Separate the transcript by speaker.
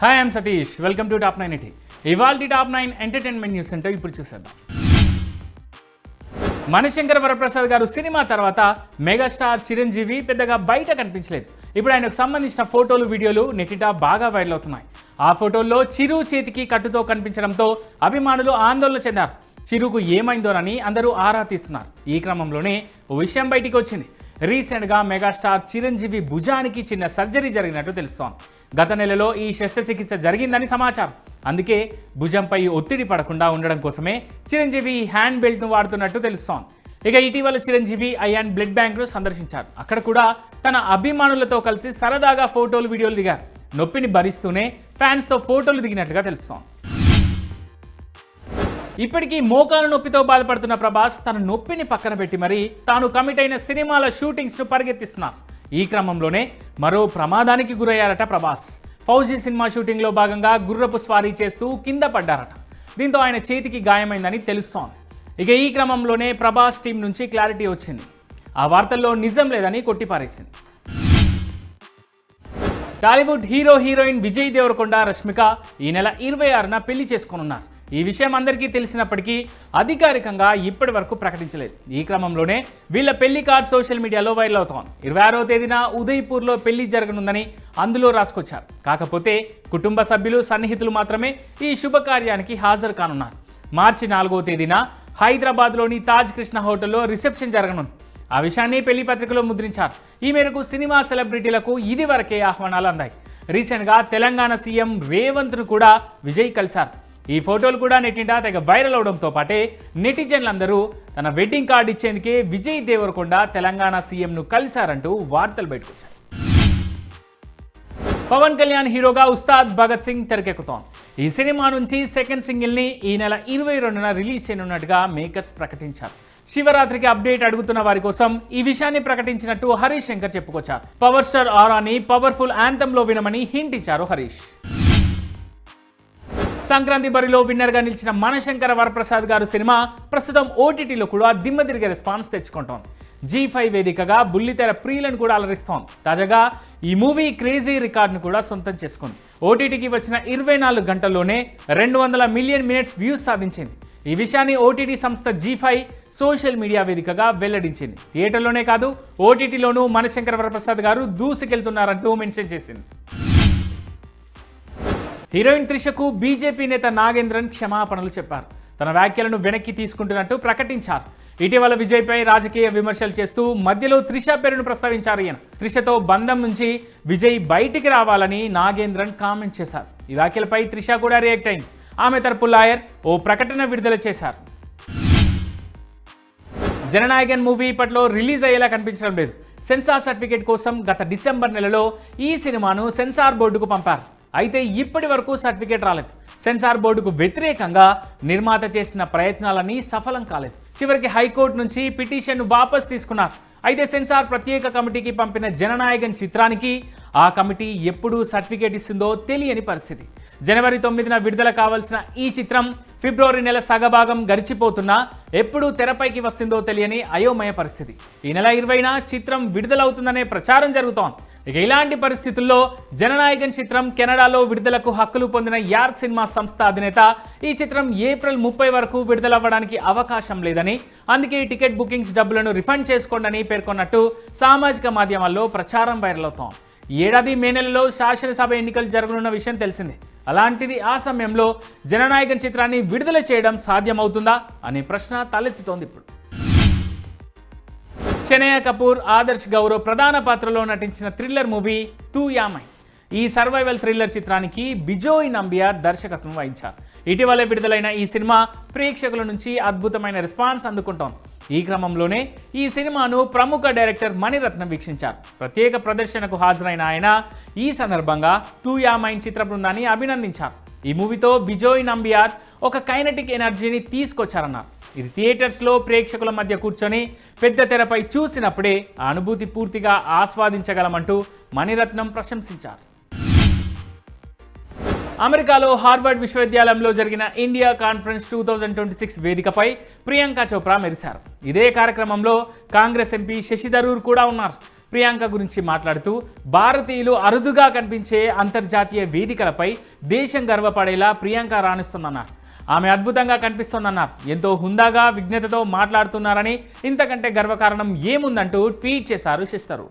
Speaker 1: Hi I'm Satish welcome to top nine eighty ఇవాల్టి top nine entertainment news అంటే ఇప్పుడు చూసేద్దాం. మణిశంకర్ వరప్రసాద్ గారు సినిమా తర్వాత మెగాస్టార్ చిరంజీవి పెద్దగా బయట కనిపించలేదు. ఇప్పుడు ఆయనకు సంబంధించిన ఫోటోలు వీడియోలు నెటిటా బాగా వైరల్ అవుతున్నాయి. ఆ ఫోటోల్లో చిరు చేతికి కట్టుతో కనిపించడంతో అభిమానులు ఆందోళన చెందారు. చిరుకు ఏమైందోనని అందరూ ఆరా తీస్తున్నారు. ఈ క్రమంలోనే ఓ విషయం బయటికి వచ్చింది. రీసెంట్గా మెగాస్టార్ చిరంజీవి భుజానికి చిన్న సర్జరీ జరిగినట్టు తెలుస్తోంది. గత నెలలో ఈ శస్త్రచికిత్స జరిగిందని సమాచారం. అందుకే భుజంపై ఒత్తిడి పడకుండా ఉండడం కోసమే చిరంజీవి ఈ హ్యాండ్ బెల్ట్ను వాడుతున్నట్టు తెలుస్తోంది. ఇక ఇటీవల చిరంజీవి ఐఆన్ బ్లడ్ బ్యాంక్ను సందర్శించారు. అక్కడ కూడా తన అభిమానులతో కలిసి సరదాగా ఫోటోలు వీడియోలు దిగారు. నొప్పిని భరిస్తూనే ఫ్యాన్స్తో ఫోటోలు దిగినట్లుగా తెలుస్తోంది. ఇప్పటికీ మోకాలు నొప్పితో బాధపడుతున్న ప్రభాస్ తన నొప్పిని పక్కన పెట్టి మరీ తాను కమిట్ అయిన సినిమాల షూటింగ్స్ను పరిగెత్తిస్తున్నారు ఈ క్రమంలోనే మరో ప్రమాదానికి గురయ్యారట ప్రభాస్. ఫౌజీ సినిమా షూటింగ్లో భాగంగా గుర్రపు స్వారీ చేస్తూ కింద పడ్డారట. దీంతో ఆయన చేతికి గాయమైందని తెలుస్తోంది. ఇక ఈ క్రమంలోనే ప్రభాస్ టీం నుంచి క్లారిటీ వచ్చింది. ఆ వార్తల్లో నిజం లేదని కొట్టిపారేసింది. Tollywood hero heroine Vijay Deverakonda Rashmika ఈ నెల ఇరవై ఆరున పెళ్ళి చేసుకోనున్నారు. ఈ విషయం అందరికీ తెలిసినప్పటికీ అధికారికంగా ఇప్పటి వరకు ప్రకటించలేదు. ఈ క్రమంలోనే వీళ్ళ పెళ్ళి కార్డ్ సోషల్ మీడియాలో వైరల్ అవుతోంది. ఇరవై ఆరో తేదీన ఉదయ్పూర్లో పెళ్ళి జరగనుందని అందులో రాసుకొచ్చారు. కాకపోతే కుటుంబ సభ్యులు సన్నిహితులు మాత్రమే ఈ శుభకార్యానికి హాజరు కానున్నారు. మార్చి నాలుగో తేదీన హైదరాబాద్లోని తాజ్ కృష్ణ హోటల్లో రిసెప్షన్ జరగనుంది. ఆ విషయాన్ని పెళ్ళి పత్రికలో ముద్రించారు. ఈ మేరకు సినిమా సెలబ్రిటీలకు ఇది వరకే ఆహ్వానాలు అందాయి. రీసెంట్గా తెలంగాణ సీఎం రేవంత్ను కూడా విజయ్ కలిశారు. ఈ ఫోటోలు కూడా నెట్టింటా తెగ వైరల్ అవడంతో పాటే నెటిజన్లందరూ తన వెడ్డింగ్ కార్డు ఇచ్చేందుకే విజయ్ దేవరకొండ తెలంగాణ సీఎంను కలిశారంటూ వార్తలు బయటకొచ్చాయి. పవన్ కళ్యాణ్ హీరోగా ఉస్తాద్ భగత్ సింగ్ తెరకెక్కుతోంది. ఈ సినిమా నుంచి సెకండ్ సింగిల్ని ఈ నెల ఇరవై రెండున రిలీజ్ చేయనున్నట్టుగా మేకర్స్ ప్రకటించారు. శివరాత్రికి అప్డేట్ అడుగుతున్న వారి కోసం ఈ విషయాన్ని ప్రకటించినట్టు హరీష్ శంకర్ చెప్పుకొచ్చారు. పవర్ స్టార్ ఆరాని పవర్ఫుల్ యాంథమ్లో వినమని హింట్ ఇచ్చారు హరీష్. సంక్రాంతి బరిలో విన్నర్గా నిలిచిన మనశంకర వరప్రసాద్ గారు సినిమా ప్రస్తుతం ఓటీటీలో కూడా దిమ్మ తిరిగే రెస్పాన్స్ తెచ్చుకుంటోంది. జీ ఫైవ్ వేదికగా బుల్లితెర ప్రియులను కూడా అలరిస్తోంది. తాజాగా ఈ మూవీ క్రేజీ రికార్డును కూడా సొంతం చేసుకుంది. ఓటీటీకి వచ్చిన ఇరవై నాలుగు గంటల్లోనే రెండు వందల మిలియన్ మినిట్స్ వ్యూస్ సాధించింది. ఈ విషయాన్ని ఓటీటీ సంస్థ జీ ఫైవ్ సోషల్ మీడియా వేదికగా వెల్లడించింది. థియేటర్లోనే కాదు ఓటీటీలోనూ మనశంకర వరప్రసాద్ గారు దూసుకెళ్తున్నారంటూ మెన్షన్ చేసింది. హీరోయిన్ త్రిషకు బీజేపీ నేత నాగేంద్రన్ క్షమాపణలు చెప్పారు. తన వ్యాఖ్యలను వెనక్కి తీసుకుంటున్నట్టు ప్రకటించారు. ఇటీవల విజయ్పై రాజకీయ విమర్శలు చేస్తూ మధ్యలో త్రిష పేరును ప్రస్తావించారు ఈయన. త్రిషతో బంధం నుంచి విజయ్ బయటికి రావాలని నాగేంద్రన్ కామెంట్ చేశారు. ఈ వ్యాఖ్యలపై త్రిష కూడా రియాక్ట్ అయింది. ఆమె తరపు లాయర్ ఓ ప్రకటన విడుదల చేశారు. జననాయకన్ మూవీ ఇప్పట్లో రిలీజ్ అయ్యేలా కనిపించడం లేదు. సెన్సార్ సర్టిఫికేట్ కోసం గత డిసెంబర్ నెలలో ఈ సినిమాను సెన్సార్ బోర్డుకు పంపారు. అయితే ఇప్పటి వరకు సర్టిఫికేట్ రాలేదు. సెన్సార్ బోర్డుకు వ్యతిరేకంగా నిర్మాత చేసిన ప్రయత్నాలన్నీ సఫలం కాలేదు. చివరికి హైకోర్టు నుంచి పిటిషన్ వాపస్ తీసుకున్నారు. అయితే సెన్సార్ ప్రత్యేక కమిటీకి పంపిన జననాయకన్ చిత్రానికి ఆ కమిటీ ఎప్పుడు సర్టిఫికేట్ ఇస్తుందో తెలియని పరిస్థితి. జనవరి తొమ్మిదిన విడుదల కావాల్సిన ఈ చిత్రం ఫిబ్రవరి నెల సగభాగం గడిచిపోతున్నా ఎప్పుడు తెరపైకి వస్తుందో తెలియని అయోమయ పరిస్థితి. ఈ నెల ఇరవైన చిత్రం విడుదలవుతుందనే ప్రచారం జరుగుతోంది. ఇక ఇలాంటి పరిస్థితుల్లో జననాయకన్ చిత్రం కెనడాలో విడుదలకు హక్కులు పొందిన యార్క్ సినిమా సంస్థ అధినేత. ఈ చిత్రం ఏప్రిల్ ముప్పై వరకు విడుదలవ్వడానికి అవకాశం లేదని అందుకే టికెట్ బుకింగ్స్ డబ్బులను రిఫండ్ చేసుకోండి పేర్కొన్నట్టు సామాజిక మాధ్యమాల్లో ప్రచారం వైరల్ అవుతోంది. ఏడాది మే నెలలో శాసనసభ ఎన్నికలు జరగనున్న విషయం తెలిసిందే. అలాంటిది ఆ సమయంలో జననాయకన్ చిత్రాన్ని విడుదల చేయడం సాధ్యమవుతుందా అనే ప్రశ్న తలెత్తుతోంది ఇప్పుడు. చెనయ్య కపూర్ ఆదర్శ్ గౌరవ్ ప్రధాన పాత్రలో నటించిన thriller movie Tu Yaa Main survival thriller చిత్రానికి బిజోయ్ నంబియార్ దర్శకత్వం వహించారు. ఇటీవల విడుదలైన ఈ సినిమా ప్రేక్షకుల నుంచి అద్భుతమైన రెస్పాన్స్ అందుకుంటోంది. ఈ క్రమంలోనే ఈ సినిమాను ప్రముఖ డైరెక్టర్ మణిరత్నం వీక్షించారు. ప్రత్యేక ప్రదర్శనకు హాజరైన ఆయన ఈ సందర్భంగా తూ యామైన్ చిత్ర బృందాన్ని అభినందించారు. ఈ మూవీతో బిజోయ్ నంబియార్ ఒక కైనటిక్ ఎనర్జీని తీసుకొచ్చారన్నారు. ఇది థియేటర్స్లో ప్రేక్షకుల మధ్య కూర్చొని పెద్ద తెరపై చూసినప్పుడే ఆ అనుభూతి పూర్తిగా ఆస్వాదించగలమంటూ మణిరత్నం ప్రశంసించారు. అమెరికాలో హార్వర్డ్ విశ్వవిద్యాలయంలో జరిగిన India conference two thousand twenty six వేదికపై ప్రియాంక చోప్రా మెరిశారు. ఇదే కార్యక్రమంలో కాంగ్రెస్ ఎంపీ శశి థరూర్ కూడా ఉన్నారు. ప్రియాంక గురించి మాట్లాడుతూ భారతీయులు అరుదుగా కనిపించే అంతర్జాతీయ వేదికలపై దేశం గర్వపడేలా ప్రియాంక రాణిస్తుందన్నారు. ఆమె అద్భుతంగా కనిపిస్తోందన్నారు ఎంతో హుందాగా విజ్ఞతతో మాట్లాడుతున్నారని ఇంతకంటే గర్వకారణం ఏముందంటూ ట్వీట్ చేశారు శిస్తరు